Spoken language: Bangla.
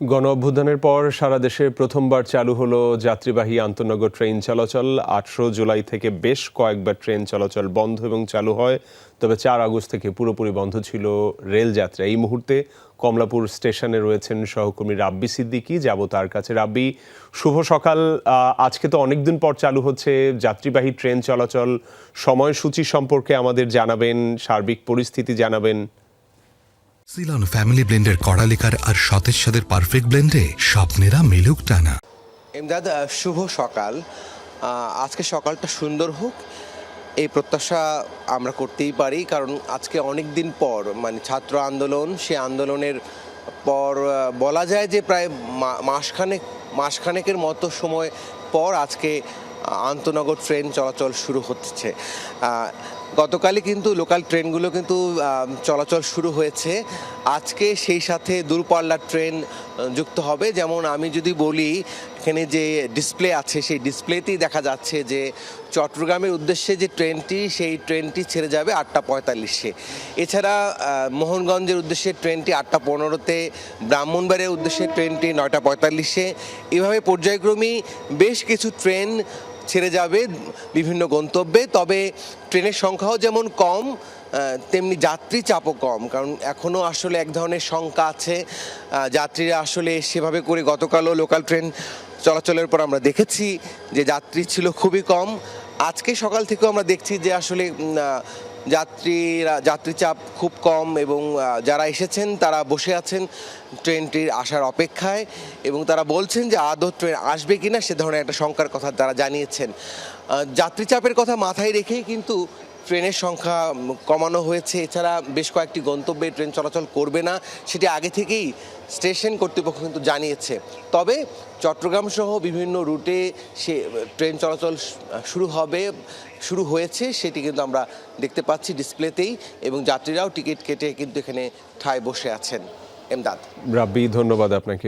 গণ অভ্যুত্থানের পর সারা দেশে প্রথমবার চালু হলো যাত্রীবাহী আন্তনগর ট্রেন চলাচল। আটশো জুলাই থেকে বেশ কয়েকবার ট্রেন চলাচল বন্ধ এবং চালু হয়। তবে চার আগস্ট থেকে পুরোপুরি বন্ধ ছিল রেল যাত্রা এই মুহূর্তে কমলাপুর স্টেশনে রয়েছেন সহকর্মী রাব্বি সিদ্দিকি, যাব তার কাছে। রাব্বি, শুভ সকাল। আজকে তো অনেকদিন পর চালু হচ্ছে যাত্রীবাহী ট্রেন চলাচল। সময়সূচি সম্পর্কে আমাদের জানাবেন, সার্বিক পরিস্থিতি জানাবেন। সিলন ফ্যামিলি ব্লেন্ডের কড়ালিকার আর সতেজ সাদের পারফেক্ট ব্লেন্ডে স্বপ্নেরা মিলুক টানা। এমদাদ শুভ সকাল। আজকে সকালটা সুন্দর হোক, এই প্রত্যাশা আমরা করতেই পারি, কারণ আজকে অনেক দিন পর মানে ছাত্র আন্দোলন, সে আন্দোলনের পর বলা যায় যে প্রায় মাসখানেক, মাসখানেকের মতো সময় পর আজকে আন্তনগর ট্রেন চলাচল শুরু হচ্ছে। গতকালই কিন্তু লোকাল ট্রেনগুলো কিন্তু চলাচল শুরু হয়েছে। আজকে সেই সাথে দূরপাল্লার ট্রেন যুক্ত হবে। যেমন আমি যদি বলি, এখানে যে ডিসপ্লে আছে, সেই ডিসপ্লেতেই দেখা যাচ্ছে যে চট্টগ্রামের উদ্দেশ্যে যে ট্রেনটি, সেই ট্রেনটি ছেড়ে যাবে আটটা পঁয়তাল্লিশে। এছাড়া মোহনগঞ্জের উদ্দেশ্যে ট্রেনটি আটটা পনেরোতে, ব্রাহ্মণবাড়িয়ার উদ্দেশ্যে ট্রেনটি নয়টা পঁয়তাল্লিশে। এভাবে পর্যায়ক্রমেই বেশ কিছু ট্রেন ছেড়ে যাবে বিভিন্ন গন্তব্যে, তবে ট্রেনের সংখ্যাও যেমন কম তেমনি যাত্রী চাপও কম, কারণ এখনও আসলে এক ধরনের শঙ্কা আছে। যাত্রীরা আসলে সেভাবে করে গতকালও লোকাল ট্রেন চলাচলের পর আমরা দেখেছি যে যাত্রী ছিল খুবই কম। আজকে সকাল থেকেও আমরা দেখছি যে আসলে যাত্রীরা যাত্রী চাপ খুব কম এবং যারা এসেছেন তারা বসে আছেন ট্রেনটির আসার অপেক্ষায় এবং তারা বলছেন যে আদৌ ট্রেন আসবে কিনা সে ধরনের একটা শঙ্কার কথা তারা জানিয়েছেন। যাত্রী চাপের কথা মাথায় রেখেই কিন্তু ট্রেনের সংখ্যা কমানো হয়েছে, এছাড়া বেশ কয়েকটি গন্তব্যে ট্রেন চলাচল করবে না, সেটি আগে থেকেই স্টেশন কর্তৃপক্ষ কিন্তু জানিয়েছে। তবে চট্টগ্রাম সহ বিভিন্ন রুটে সে ট্রেন চলাচল শুরু হবে, শুরু হয়েছে, সেটি কিন্তু আমরা দেখতে পাচ্ছি ডিসপ্লেতেই, এবং যাত্রীরাও টিকিট কেটে কিন্তু এখানে ঠায় বসে আছেন। এমদাদ। রাব্বি, ধন্যবাদ আপনাকে।